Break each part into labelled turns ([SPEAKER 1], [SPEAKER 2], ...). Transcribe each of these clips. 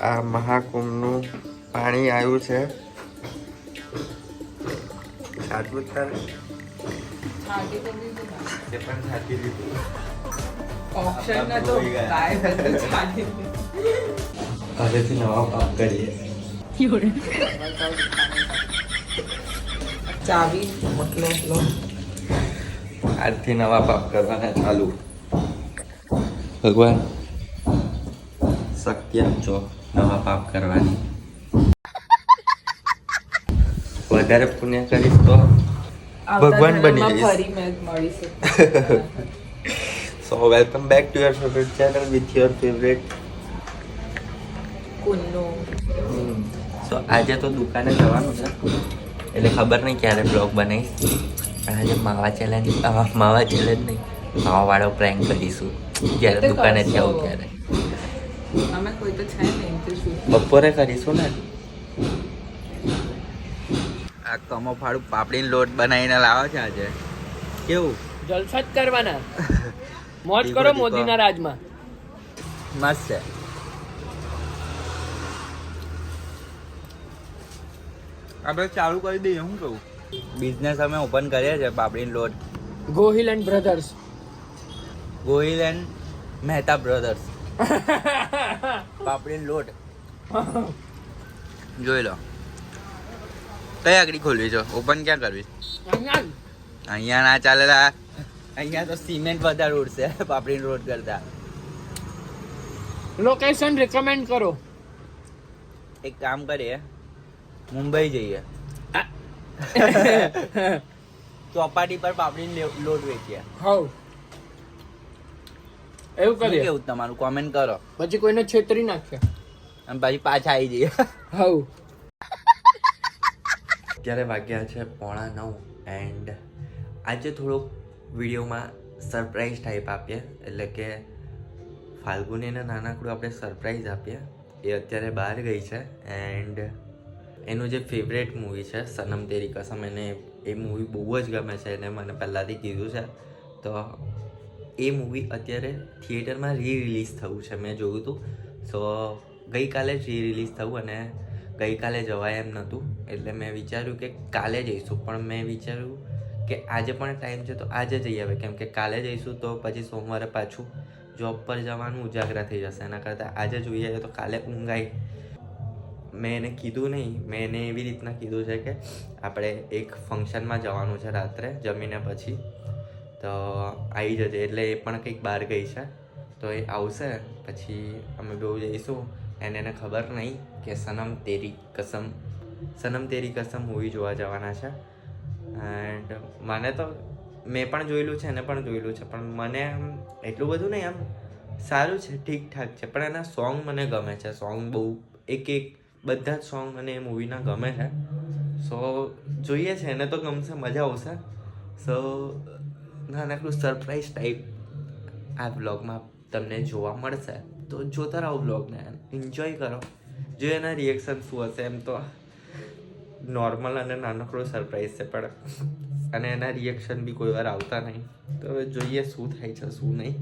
[SPEAKER 1] આ મહાકુંભનું પાણી આવ્યું છે. સાચું તારે? પણ લીધું. હવેથી નવા પાપ કરીએ.
[SPEAKER 2] ચાવી મોકલો
[SPEAKER 1] આજથી નવા પાપ કરવાના ચાલુ. ભગવાન શક્ય આપજો નવા પાપ કરવાની. વધારે પુણ્ય કરીશ તો ભગવાન બની જઈશ. So welcome back to your favourite channel with your favourite
[SPEAKER 2] Kunnu.
[SPEAKER 1] So આજે તો દુકાને જવાનું છે. એટલે ખબર નહીં ક્યારે બ્લોગ બનાવીશ. આજે માવા ચેલેન્જ માવા ચેલેન્જ નહીં. માવાવાળો પ્રેન્ક કરીશું. જ્યારે દુકાને જાઉં ત્યારે.
[SPEAKER 2] અમે કોઈ તો છે નહીં તો શું?
[SPEAKER 1] બપોરે કરીશું ને. આ કમો ફાડું પાપડીનો લોટ બનાવીને લાવો છે આજે. કેવું?
[SPEAKER 3] જલસા જ કરવાના. મોજ કરો મોદીના રાજમાં.
[SPEAKER 1] મસ્ત છે. આપણે ચાલુ કરી દઈએ હું કહું? બિઝનેસ અમે ઓપન કરીએ છીએ પાપડીનો લોટ.
[SPEAKER 3] Gohil and brothers
[SPEAKER 1] Gohil and Mehta brothers પાપડીનો લોટ. જોઈ લો. કઈ આગળ ખોલવી છો? ઓપન ક્યાં કરવી? અહીંયા ના ચાલેલા અહીંયા તો સિમેન્ટ વધારે ઉડશે પાપડી રોડ કરતા.
[SPEAKER 3] લોકેશન રેકમેન્ડ કરો.
[SPEAKER 1] એક કામ કરીએ. મુંબઈ જઈએ. ચોપાટી પર પાપડી લોટ વેચીએ.
[SPEAKER 3] હવ. એવું
[SPEAKER 1] કરી
[SPEAKER 3] કરીએ?
[SPEAKER 1] કેવું તમારું? કોમેન્ટ કરો.
[SPEAKER 3] પછી કોઈને છેતરી નાખશે
[SPEAKER 1] અને પછી પાછા આવી જઈએ.
[SPEAKER 3] હવ
[SPEAKER 1] અત્યારે વાગ્યા છે પોણા નવ એન્ડ આજે થોડોક વિડીયોમાં સરપ્રાઈઝ ટાઈપ આપીએ. એટલે કે ફાલ્ગુનીને નાનકડું આપણે સરપ્રાઈઝ આપીએ. એ અત્યારે બહાર ગઈ છે એન્ડ એનું જે ફેવરેટ મૂવી છે સનમ તેરી કસમ એને એ મૂવી બહુ જ ગમે છે. એને મને પહેલાંથી કીધું છે. તો એ મૂવી અત્યારે થિયેટરમાં રી રિલીઝ થયું છે. મેં જોયું હતું સો ગઈકાલે જ રી રિલીઝ થયું અને ગઈકાલે જવાય એમ નહોતું. એટલે મેં વિચાર્યું કે કાલે જઈશું. પણ મેં વિચાર્યું કે આજે પણ ટાઈમ છે તો આજે જઈ આવે. કેમ કે કાલે જઈશું તો પછી સોમવારે પાછું જોબ પર જવાનું ઉજાગરા થઈ જશે. એના કરતાં આજે જોઈએ તો કાલે ઊંઘાઈ મેં એને કીધું નહીં. મેં એને એવી રીતના કીધું છે કે આપણે એક ફંક્શનમાં જવાનું છે રાત્રે, જમીને પછી. તો આવી જજે, એટલે એ પણ કંઈક બહાર ગઈ છે. તો એ આવશે, પછી અમે બહુ જઈશું. એને એને ખબર નહીં કે સનમ તેરી કસમ, સનમ તેરી કસમ મૂવી જોવા જવાના છે. એન્ડ મને તો, મેં પણ જોયેલું છે, એને પણ જોયેલું છે, પણ મને આમ એટલું બધું નહીં, આમ સારું છે, ઠીકઠાક છે, પણ એના સોંગ મને ગમે છે. સોંગ બહુ, એક એક, બધા જ સોંગ મને એ મૂવીના ગમે છે. સો જોઈએ છે, એને તો ગમશે, મજા આવશે. સો નાનકડું સરપ્રાઈઝ ટાઈપ આ બ્લોગમાં તમને જોવા મળશે. તો જોતા રહો બ્લોગને એન્જોય કરો. જો એના રિએક્શન શું હશે એમ તો નોર્મલ અને નાનકડો સરપ્રાઈઝ છે, પણ અને એના રિએક્શન બી કોઈ વાર આવતા નહીં. તો હવે જોઈએ શું થાય છે, શું નહીં.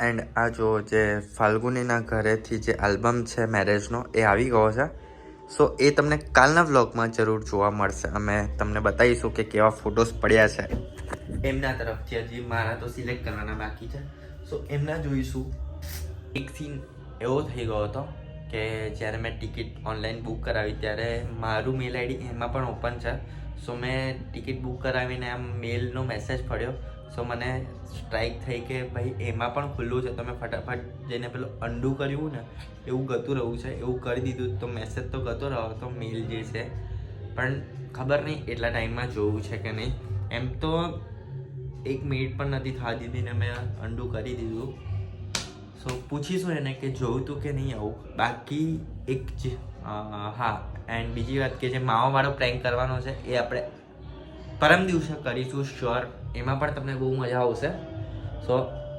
[SPEAKER 1] એન્ડ આ જો જે ફાલ્ગુનીના ઘરેથી જે આલ્બમ છે મેરેજનો એ આવી ગયો છે. સો એ તમને કાલના વ્લોગમાં જરૂર જોવા મળશે. અમે તમને બતાવીશું કે કેવા ફોટોસ પડ્યા છે. એમના તરફથી હજી મારા તો સિલેક્ટ કરવાના બાકી છે. સો એમના જોઈશું. એક સીન એવો થઈ ગયો હતો કે જ્યારે મેં ટિકિટ ઓનલાઈન બુક કરાવી ત્યારે મારું મેલ આઈડી એમાં પણ ઓપન છે. સો મેં ટિકિટ બુક કરાવીને આમ મેલનો મેસેજ પડ્યો સો મને સ્ટ્રાઇક થઈ કે ભાઈ, એમાં પણ ખુલ્લું છે. તો મેં ફટાફટ જઈને પેલું અંડું કર્યું ને, એવું ગતું રહ્યું છે. એવું કરી દીધું. તો મેસેજ તો ગતો રહ્યો. તો મેલ જે છે, પણ ખબર નહીં એટલા ટાઈમમાં જોવું છે કે નહીં. એમ તો એક મિનિટ પણ નથી થવા દીધી ને મેં અંડું કરી દીધું. સો પૂછીશું એને કે જોયું તું કે નહીં આવું. બાકી એક જ હા એન્ડ બીજી વાત કે જે માવાવાળો પ્રેન્ક કરવાનો છે, એ આપણે પરમ દિવસે કરીશું શ્યોર એમાં પણ તમને બહુ મજા આવશે. સો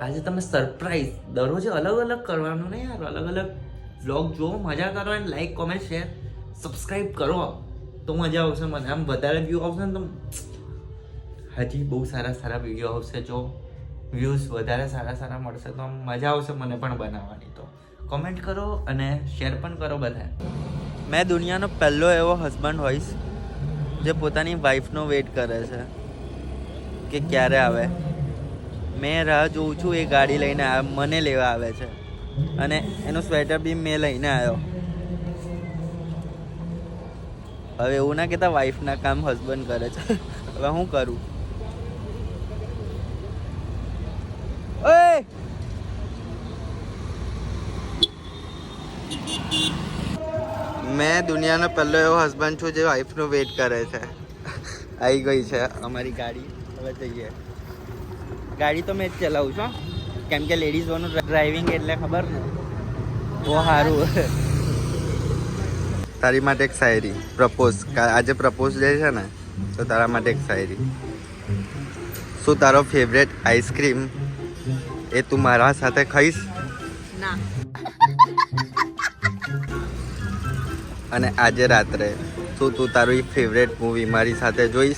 [SPEAKER 1] આજે તમે સરપ્રાઈઝ દરરોજે અલગ અલગ કરવાનું ને યાર, અલગ અલગ વ્લોગ જુઓ મજા કરો અને લાઈક કોમેન્ટ શેર સબસ્ક્રાઈબ કરો. તો મજા આવશે, મને આમ વધારે વ્યૂ આવશે ને તો હજી બહુ સારા સારા વીડિયો આવશે. જો વ્યૂઝ વધારે સારા સારા મળશે તો મજા આવશે મને પણ બનાવવાની તો. કોમેન્ટ કરો અને શેર પણ કરો બધા મેં દુનિયાનો પહેલો એવો હસબન્ડ હોઈશ જે પોતાની વાઈફનો વેટ કરે છે કે ક્યારે આવે. મેં રાહ જોઉં છું એ ગાડી લઈને મને લેવા આવે છે. અને એનું સ્વેટર બી મેં લઈને આવ્યો. હવે એવું ના કહેતા વાઈફના કામ હસબન્ડ કરે છે. હવે હું કરું? મેં દુનિયાનો પહેલો એવો હસબન્ડ છું જે વાઈફનો વેટ કરે છે. આવી ગઈ છે અમારી ગાડી. હવે જઈએ. ગાડી તો મેં જ ચલાવું છું. કેમ કે લેડીઝોનું ડ્રાઇવિંગ એટલે ખબર ને? બહુ સારું. તારી માટે એક શાયરી. પ્રપોઝ આજે પ્રપોઝ ડે છે ને તો તારા માટે એક શાયરી. શું તારો ફેવરેટ આઈસ્ક્રીમ એ તું મારા સાથે ખાઈશ?
[SPEAKER 2] ના.
[SPEAKER 1] અને આજે રાત્રે. શું તું તારી ફેવરેટ મૂવી મારી સાથે જોઈશ?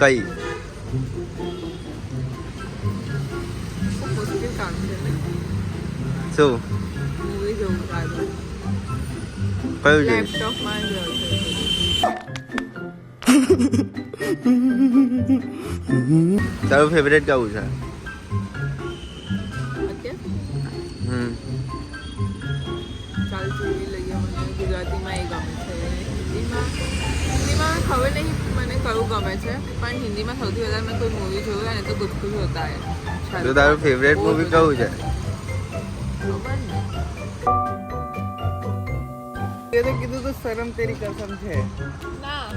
[SPEAKER 1] કઈ? શું? કયું જોઈશ? તારું ફેવરેટ કયું છે? હમ.
[SPEAKER 2] કયું ગમે છે પણ હિન્દીમાં સૌથી વધારે મેં કોઈ મૂવી જોયું અને ને તો કુછ હોતા હે
[SPEAKER 1] તો તારું ફેવરેટ મૂવી. કયું છે? તે તો કીધું તો શરમ તેરી કસમ છે.
[SPEAKER 2] ના.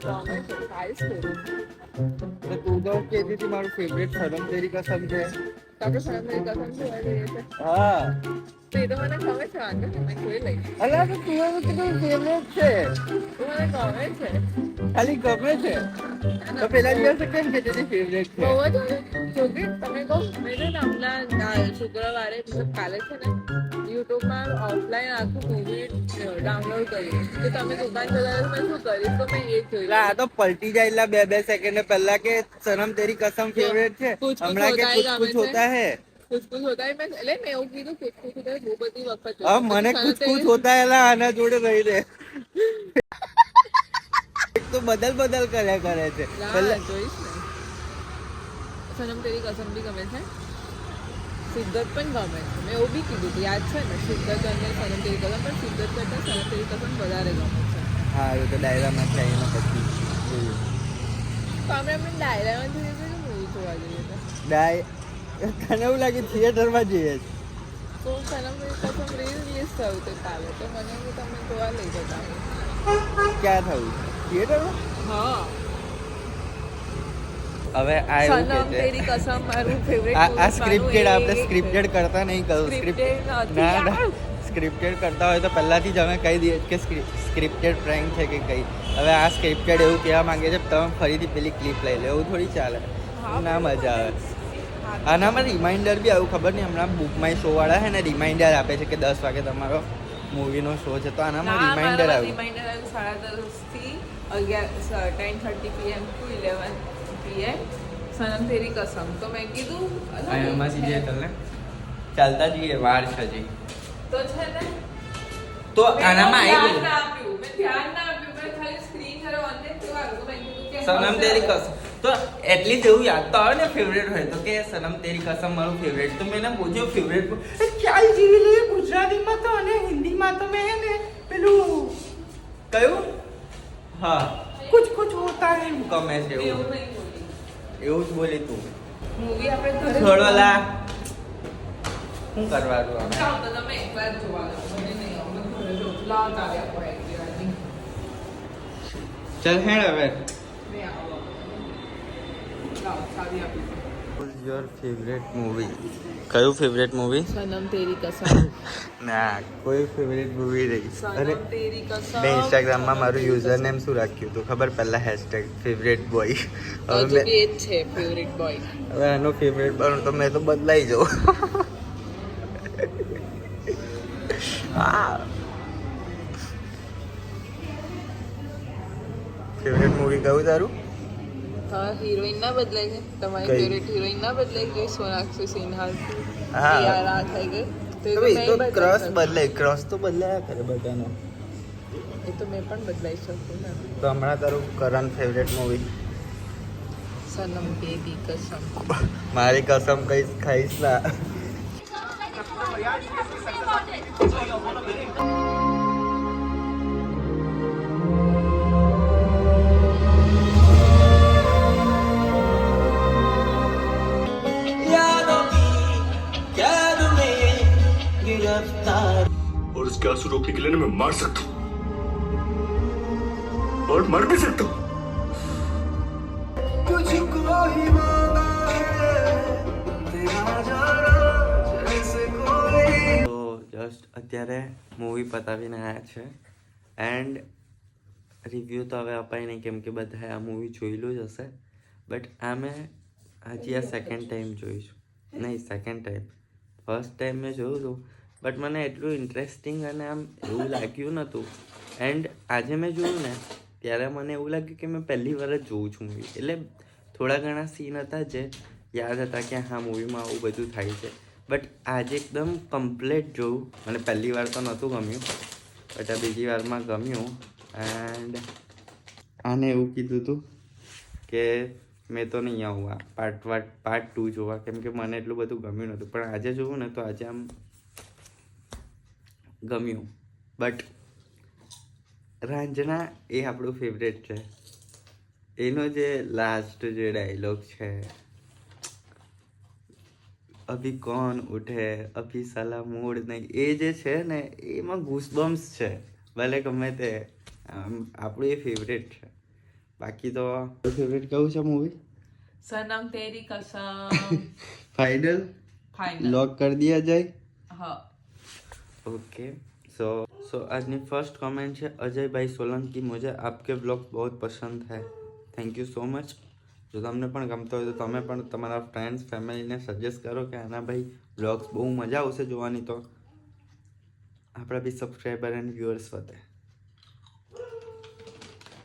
[SPEAKER 2] તો
[SPEAKER 1] તો તું તો કહેતી હતી મારું ફેવરેટ શરમ તેરી કસમ છે.
[SPEAKER 2] તારું શરમ તેરી કસમ છે.
[SPEAKER 1] હા.
[SPEAKER 2] તો તો મને ગમે છે વાંધો નહીં જોઈ લઈશ
[SPEAKER 1] અલા તો તું એવું કીધું ફેવરેટ છે
[SPEAKER 2] મને ગમે છે
[SPEAKER 1] ખાલી ગમે છે તો પેલા દિવસે કેમ કે તેની ફેવરેટ છે
[SPEAKER 2] બહુ જ જોકે તમે કહો મેં ને હમણાં શુક્રવારે મતલબ કાલે છે ને યુટ્યુબમાં ઓફલાઈન આખું મૂવી ડાઉનલોડ કર્યું તો તમે દુકાન ચલાવો મેં શું કરીશ તો મેં એ
[SPEAKER 1] જોયું આ તો પલટી જાય એટલે બે બે સેકન્ડ પહેલા કે સનમ તેરી કસમ ફેવરેટ છે હમણાં કે કુછ કુછ હોતા હે
[SPEAKER 2] કુછ કુછ હોતા મેં એટલે મેં એવું કીધું કુછ કુછ બહુ બધી વખત જોયું.
[SPEAKER 1] મને કુછ કુછ હોતા એલા આના જોડે રહી રે તો બદલ બદલ કર્યા કરે છે. પહેલા
[SPEAKER 2] જોઈશ ને. સનમ તેરી કસમ બી ગમે છે? સિદ્ધત પણ ગમે છે. મેં એવું બી કીધું હતું યાદ છે ને સિદ્ધત અને સનમ તેરી કસમ પણ સિદ્ધત કરતાં સનમ તેરી કસમ વધારે ગમે છે.
[SPEAKER 1] હા એ તો ડાયરામાં છે એના પછી.
[SPEAKER 2] તો અમે એમને ડાયરામાં જોઈએ કે મૂવી જોવા જઈએ છે
[SPEAKER 1] ડાય તને એવું લાગે થિયેટરમાં જઈએ છે
[SPEAKER 2] તો સનમ તેરી કસમ રિલીઝ થયું હતું કાલે. તો મને એવું તમે જોવા લઈ જતા
[SPEAKER 1] ક્યાં થયું? થિયેટરમાં
[SPEAKER 2] હા.
[SPEAKER 1] હવે આ એવું કે
[SPEAKER 2] તેરી કસમ મારું ફેવરેટ
[SPEAKER 1] આ આ સ્ક્રિપ્ટેડ આપણે સ્ક્રિપ્ટેડ કરતા નહીં કહું.
[SPEAKER 2] Scripted
[SPEAKER 1] ના ના. સ્ક્રિપ્ટેડ કરતા હોય તો પહેલાથી જ અમે કહી દઈએ કે સ્ક્રિપ્ટેડ પ્રેન્ક છે કે કઈ. હવે આ સ્ક્રિપ્ટેડ એવું કહેવા માંગે છે તમે ફરીથી પેલી ક્લિપ લઈ લે. એવું થોડી ચાલે.
[SPEAKER 2] હા,
[SPEAKER 1] ના મજા આવે. આનામાં રિમાઇન્ડર બી આવું ખબર નહીં હમણાં બુક માય શો વાળા છે ને રિમાઇન્ડર આપે છે કે દસ વાગે તમારો મૂવીનો શો છે. તો આનામાં રિમાઇન્ડર આવ્યું.
[SPEAKER 2] રિમાઇન્ડર આવ્યું સાડા દસથી અગિયાર ten thirty PM to eleven PM Sanam Teri Kasam. તો મેં કીધું એમાં
[SPEAKER 1] એમાંથી જઈએ તને ચાલતા જઈએ વાર છે હજી.
[SPEAKER 2] તો છે ને
[SPEAKER 1] તો આનામાં આવી
[SPEAKER 2] ગયું મેં ધ્યાન ના આપ્યું. મેં ખાલી સ્ક્રીન જરા ઓન ને આવ્યું મેં કીધું કે
[SPEAKER 1] સનમ
[SPEAKER 2] ફેરી
[SPEAKER 1] તેરી કસમ. તો એટલી એવું યાદ તો આવે ને ફેવરેટ હોય તો કે સનમ તેરી કસમ મારું ફેવરેટ તો મેં પૂછ્યું ફેવરેટ ચાલ જીવી લઈએ ગુજરાતીમાં તો અને હિન્દીમાં તો મેં ને પેલું કયું? હા. કુછ કુછ હોતા હે. એવું ગમે છે એવું?
[SPEAKER 2] એવું
[SPEAKER 1] જ બોલી તું.
[SPEAKER 2] મૂવી આપણે ઘરે
[SPEAKER 1] છોડવાલા શું કરવાનું
[SPEAKER 2] દો તમે એકવાર જોવા જાઓ મને નહીં અમે ઘરે જો લાવ ચાલે આપો એક્ટિવાની
[SPEAKER 1] ચલ હેડ હવે
[SPEAKER 2] મેં આવો લાવ ચાવી આપી
[SPEAKER 1] યોર ફેવરેટ મૂવી કયું ફેવરેટ મૂવી
[SPEAKER 2] સનમ તેરી કસમ
[SPEAKER 1] ના કોઈ ફેવરેટ મૂવી નહીં. અરે મેં ઇન્સ્ટાગ્રામમાં મારું યુઝર નેમ શું રાખ્યું હતું ખબર? પહેલા હેશટેગ ફેવરેટ બોય હવે મેં
[SPEAKER 2] છે ફેવરેટ બોય
[SPEAKER 1] હવે આનો ફેવરેટ બનું તો મેં તો બદલાઈ જાઉં. ફેવરેટ મૂવી કયું તારું?
[SPEAKER 2] હા હિરોઈન ના બદલાય છે. તમારી? ફેવરેટ હિરોઈન ના બદલાઈ ગઈ સોનાક્ષી સિન્હા
[SPEAKER 1] હા.
[SPEAKER 2] આ થઈ ગઈ? તો એ
[SPEAKER 1] તો
[SPEAKER 2] બદલાઈ
[SPEAKER 1] બદલાય ક્રોસ તો બદલાયા કરે બધાનો.
[SPEAKER 2] એ તો મેં પણ બદલાઈ શકું ને
[SPEAKER 1] તો હમણાં તારું Karan favourite movie
[SPEAKER 2] Sanam baby Kasam.
[SPEAKER 1] મારી કસમ કઈ ખાઈશ ના.
[SPEAKER 4] और उसके आंसू रोकने के लिए ना मैं मार सकता हूं और मर भी सकता हूं
[SPEAKER 1] તો જસ્ટ અત્યારે મૂવી પતાવીને આવ્યા છે એન્ડ રિવ્યૂ તો હવે અપાય નહીં કેમ કે બધાએ આ મૂવી જોયેલું જ હશે બટ આ મેં હજી આ સેકન્ડ ટાઈમ જોઈશું નહીં સેકન્ડ ટાઈમ ફર્સ્ટ ટાઈમ મેં જોયું હતું બટ મને એટલું ઇન્ટરેસ્ટિંગ અને આમ એવું લાગ્યું નહોતું એન્ડ આજે મેં જોયું ને, ત્યારે મને એવું લાગ્યું કે મેં પહેલી વાર જ જોઉં છું મૂવી એટલે થોડા ઘણા સીન હતા જે યાદ હતા કે હા મૂવીમાં આવું બધું થાય છે. બટ આજે એકદમ કમ્પ્લીટ જોયું મને પહેલી વાર તો નહોતું ગમ્યું બટ આ બીજી વારમાં ગમ્યું. એન્ડ આને એવું કીધું હતું કે મેં તો નહીં આવું આ પાર્ટ વાટ પાર્ટ ટુ જોવા. કેમ કે મને એટલું બધું ગમ્યું નહોતું પણ આજે જોવું ને તો આજે આમ ગમ્યું. બટ રાંઝણા એ આપણું ફેવરેટ છે. એનો જે લાસ્ટ જે ડાયલોગ છે અભી કોણ ઉઠે અભી સાલા મૂડ નહીં એ જે છે ને એમાં ગુસબમ્સ છે. ભલે ગમે તે આપણું એ ફેવરેટ છે. બાકી તો ફેવરેટ કયું છે મૂવી
[SPEAKER 2] સનમ તેરી કસમ.
[SPEAKER 1] ફાઇનલ
[SPEAKER 2] ફાઇનલ
[SPEAKER 1] લોક કરી દિયા જાય
[SPEAKER 2] હા.
[SPEAKER 1] ઓકે સો સો આજની ફર્સ્ટ કોમેન્ટ છે અજયભાઈ સોલંકી મુજબ આપકે બ્લોગ બહુ પસંદ હૈ થેન્ક યુ સો મચ જો તમને પણ ગમતો હોય તો તમે પણ તમારા ફ્રેન્ડ્સ ફેમિલીને સજેસ્ટ કરો કે આના ભાઈ બ્લોગ્સ બહુ મજા આવશે જોવાની તો આપણા બી સબસ્ક્રાઈબર એન્ડ વ્યુઅર્સ વધે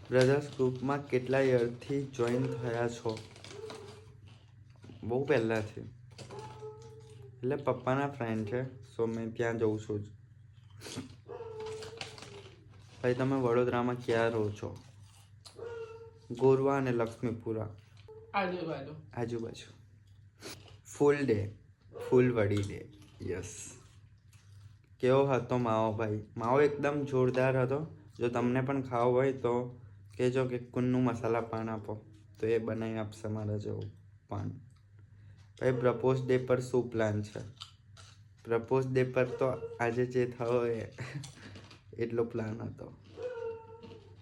[SPEAKER 1] બ્રધર્સ ગ્રુપમાં કેટલા યરથી જોઈન થયા છો? બહુ પહેલાંથી એટલે પપ્પાના ફ્રેન્ડ છે સો મેં ત્યાં જઉં છું જ. ભાઈ તમે વડોદરામાં ક્યાં રહો છો? ગોરવા અને લક્ષ્મીપુરા.
[SPEAKER 2] આજુબાજુ.
[SPEAKER 1] આજુબાજુ. ફૂલ ડે ફૂલ વડી ડે યસ કેવો હતો માવો ભાઈ? માવો એકદમ જોરદાર હતો. જો તમને પણ ખાવો હોય તો કહેજો કે કુન્નું મસાલા પાન આપો. તો એ બનાવી આપશે મારા જેવું પાન. ભાઈ પ્રપોઝ ડે પર શું પ્લાન છે? પ્રપોઝ ડે પર તો આજે જે થયો એ, એટલો પ્લાન હતો.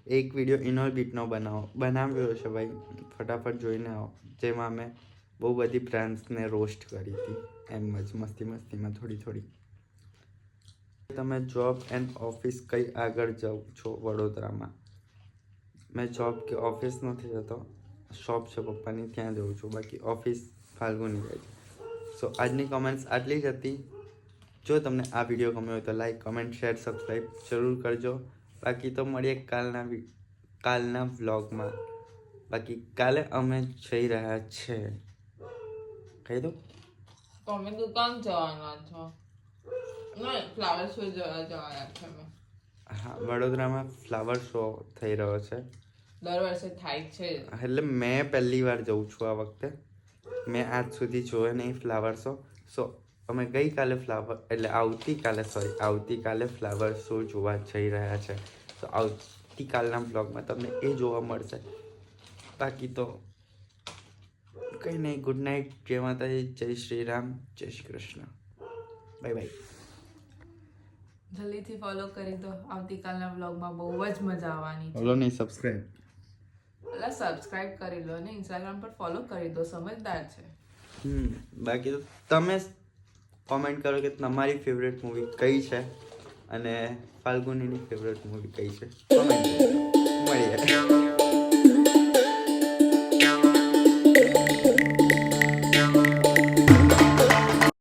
[SPEAKER 1] એક વીડિયો બીટનો બનાવો, બનાવ્યો છે ભાઈ. ફટાફટ જોઈને આવો. જેમાં મેં બહુ બધી બ્રાન્ડ્સને રોસ્ટ કરી હતી. એમ જ, મસ્તી મસ્તીમાં થોડી થોડી. તમે જોબ એન્ડ ઓફિસ કઈ આગળ જાઓ છો વડોદરામાં? મેં જોબ કે ઓફિસ નથી જતો. શોપ છે પપ્પાની, ત્યાં જઉં છું. બાકી ઓફિસ ફાલ્ગુની છે. સો આજની કોમેન્ટ્સ આટલી જ હતી. જો તમને આ વીડિયો ગમ્યો હોય તો લાઈક કમેન્ટ શેર સબસ્ક્રાઈબ જરૂર કરજો. બાકી તો મળીએ કાલના કાલના વ્લોગમાં બાકી કાલે અમે જઈ રહ્યા છે. કહી દો
[SPEAKER 2] તમે દુકાન જવાના છો? નહીં ફ્લાવર શો જવા જવાના છે
[SPEAKER 1] હા વડોદરામાં ફ્લાવર શો થઈ રહ્યો છે.
[SPEAKER 2] દર વર્ષે થાય છે.
[SPEAKER 1] એટલે મેં પહેલી વાર જઉં છું આ વખતે. મેં આજ સુધી જોયો નહીં ફ્લાવર શો સો અમે ગઈકાલે ફ્લાવર એટલે આવતીકાલે સોરી આવતીકાલે ફ્લાવર શો જોવા જઈ રહ્યા છે. તો આવતીકાલના બ્લોગમાં તમને એ જોવા મળશે. બાકી તો કંઈ નહીં ગુડ નાઇટ જય માતાજી જય શ્રી રામ જય શ્રી કૃષ્ણ. બાય બાય
[SPEAKER 2] જલ્દીથી ફોલો કરી દો. આવતીકાલના વ્લોગમાં બહુ જ મજા આવવાની
[SPEAKER 1] ફોલો નહીં સબસ્ક્રાઈબ
[SPEAKER 2] એટલે સબસ્ક્રાઇબ કરી લો અને ઇન્સ્ટાગ્રામ પર ફોલો કરી દો, સમજદાર છે.
[SPEAKER 1] હમ, બાકી તો તમે કોમેન્ટ કરો કે તમારી ફેવરેટ મૂવી કઈ છે અને ફાલ્ગુનીની ફેવરેટ મૂવી કઈ છે. કોમેન્ટ મળીએ.